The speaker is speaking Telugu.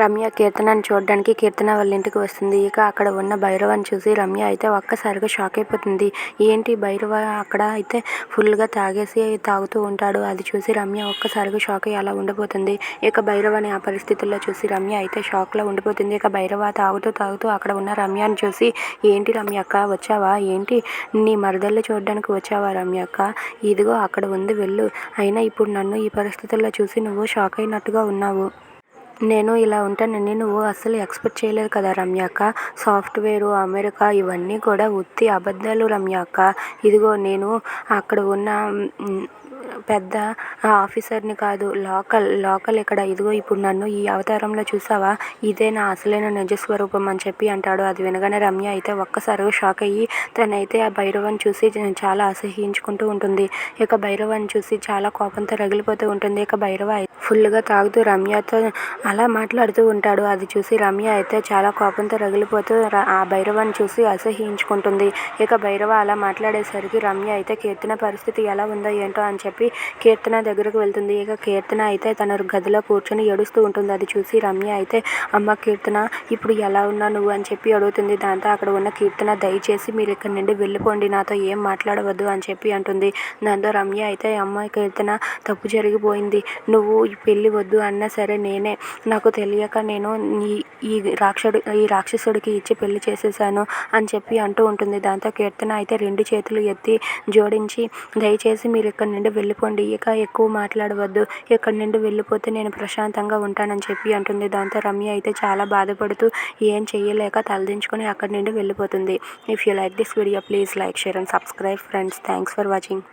రమ్య కీర్తనని చూడ్డానికి కీర్తన వాళ్ళ ఇంటికి వస్తుంది. ఇక అక్కడ ఉన్న భైరవని చూసి రమ్య అయితే ఒక్కసారిగా షాక్ అయిపోతుంది. ఏంటి భైరవ అక్కడ అయితే ఫుల్గా తాగేసి తాగుతూ ఉంటాడు. అది చూసి రమ్య ఒక్కసారిగా షాక్ అయ్యి అలా ఉండిపోతుంది. ఇక భైరవని ఆ పరిస్థితుల్లో చూసి రమ్య అయితే షాక్లో ఉండిపోతుంది. ఇక భైరవ తాగుతూ తాగుతూ అక్కడ ఉన్న రమ్యని చూసి ఏంటి రమ్య అక్క వచ్చావా ఏంటి నీ మరదల్లో చూడడానికి వచ్చావా రమ్య అక్క ఇదిగో అక్కడ ఉంది వెళ్ళు అయినా ఇప్పుడు నన్ను ఈ పరిస్థితుల్లో చూసి నువ్వు షాక్ అయినట్టుగా ఉన్నావు. నేను ఇలా ఉంటానని నువ్వు అస్సలు ఎక్స్పెక్ట్ చేయలేదు కదా రమ్య అక్క. సాఫ్ట్వేరు, అమెరికా ఇవన్నీ కూడా ఉత్తి అబద్ధాలు రమ్య అక్క. ఇదిగో నేను అక్కడ ఉన్న పెద్ద ఆఫీసర్ని కాదు లోకల్ లోకల్ ఇక్కడ ఇదిగో ఇప్పుడు నన్ను ఈ అవతారంలో చూసావా ఇదే నా అసలైన నిజస్వరూపం అని చెప్పి అంటాడు. అది వినగానే రమ్య అయితే ఒక్కసారిగా షాక్ అయ్యి తనైతే ఆ భైరవాన్ని చూసి చాలా అసహ్యించుకుంటూ ఉంటుంది. ఇక భైరవాన్ని చూసి చాలా కోపంతో రగిలిపోతూ ఉంటుంది. ఇక భైరవ అయితే ఫుల్గా తాగుతూ రమ్యతో అలా మాట్లాడుతూ ఉంటాడు. అది చూసి రమ్య అయితే చాలా కోపంతో రగిలిపోతూ ఆ భైరవాన్ని చూసి అసహ్యించుకుంటుంది. ఇక భైరవ అలా మాట్లాడేసరికి రమ్య అయితే కీర్తన పరిస్థితి ఎలా ఉందో ఏంటో అని చెప్పి కీర్తన దగ్గరకు వెళ్తుంది. ఇక కీర్తన అయితే తన గదిలో కూర్చొని ఏడుస్తూ ఉంటుంది. అది చూసి రమ్య అయితే అమ్మ కీర్తన ఇప్పుడు ఎలా ఉన్నా నువ్వు అని చెప్పి అడుగుతుంది. దాంతో అక్కడ ఉన్న కీర్తన దయచేసి మీరు ఇక్కడి నుండి వెళ్ళిపోండి నాతో ఏం మాట్లాడవద్దు అని చెప్పి అంటుంది. దాంతో రమ్య అయితే అమ్మ కీర్తన తప్పు జరిగిపోయింది నువ్వు ఈ పెళ్ళి వద్దు అన్నా సరే నేనే నాకు తెలియక నేను ఈ ఈ రాక్షడు ఈ రాక్షసుడికి ఇచ్చి పెళ్ళి చేసేసాను అని చెప్పి అంటూ ఉంటుంది. దాంతో కీర్తన అయితే రెండు చేతులు ఎత్తి జోడించి దయచేసి మీరు ఇక్కడి నుండి వెళ్ళిపోండి ఇక ఎక్కువ మాట్లాడవద్దు ఇక్కడి నుండి వెళ్ళిపోతే నేను ప్రశాంతంగా ఉంటానని చెప్పి అంటుంది. దాంతో రమ్య అయితే చాలా బాధపడుతూ ఏం చేయలేక తలదించుకొని అక్కడి నుండి వెళ్ళిపోతుంది. If you like this video please like share and subscribe friends thanks for watching